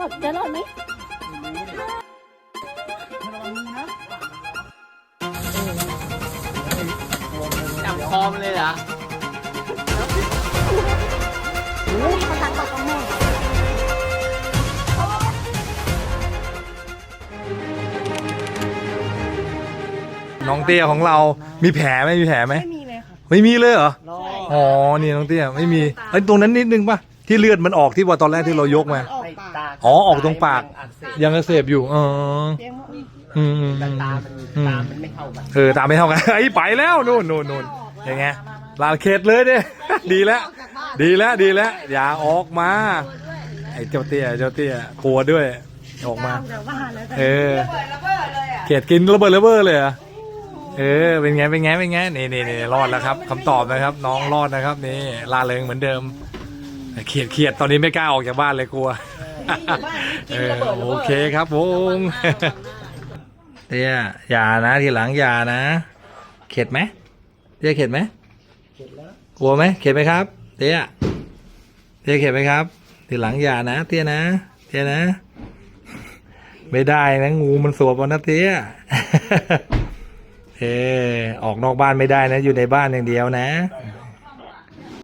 อด จะรอดไหมจับคอมนเลยเหรอเขาทักบอกกับแม่น้องเตี้ยของเรา มีแผลไหมมีแผลไหมไม่มีเลยค่ะ ไม่มีเลยเหรอรอ อ๋อ นี่น้องเตี้ยไม่มี ไอ้ยตรงนั้นนิดนึงป่ะ ที่เลือดมันออกที่ว่าตอนแรกที่เรายกมา ออกไปปาก ตาอ๋อออกตรงปากยังอักเสบยังอักเสบอยู่อ๋อเลี้ยงว่าอืมอืมแต่อืมตามันอืมตามันไม่เท่ากันเออตามไม่เท่ากัน ไอ้ยไปแล้วนู่นนู่นนู่นยังไงลาเข็ดเลยเนี่ย ดีแล้ว ดีแล้วดีแล้วอย่าออกมา ไอ้เจ้าเตี้ยเจ้าเตี้ยกลัวด้วยออกมาจากบ้านแล้วเออเกลียดกินระเบิดระเบ้อเลยเหรอเออเป็นไงเป็นไงเป็นไงนี่นี่นี่รอดแล้วครับคำตอบนะครับ น้องรอดนะครับนี่ลาเริงเหมือนเดิมเขียดเขียดตอนนี้ไม่กล้าออกจากบ้านเลยกลัว เออโอเคครับผมเตี้ยอย่านะทีหลังอย่านะ เข็ดไหมเตี้ยเข็ดไหมกลัวไหมเข็ดไหมครับเตี้ยเตี้ยเข็ดไหมครับ ทีหลังอย่านะเตี้ยนะเตี้ยนะ ไม่ได้นะงูมันสวบเอานะเตี้ย เออออกนอกบ้านไม่ได้นะ อยู่ในบ้านอย่างเดียวนะเ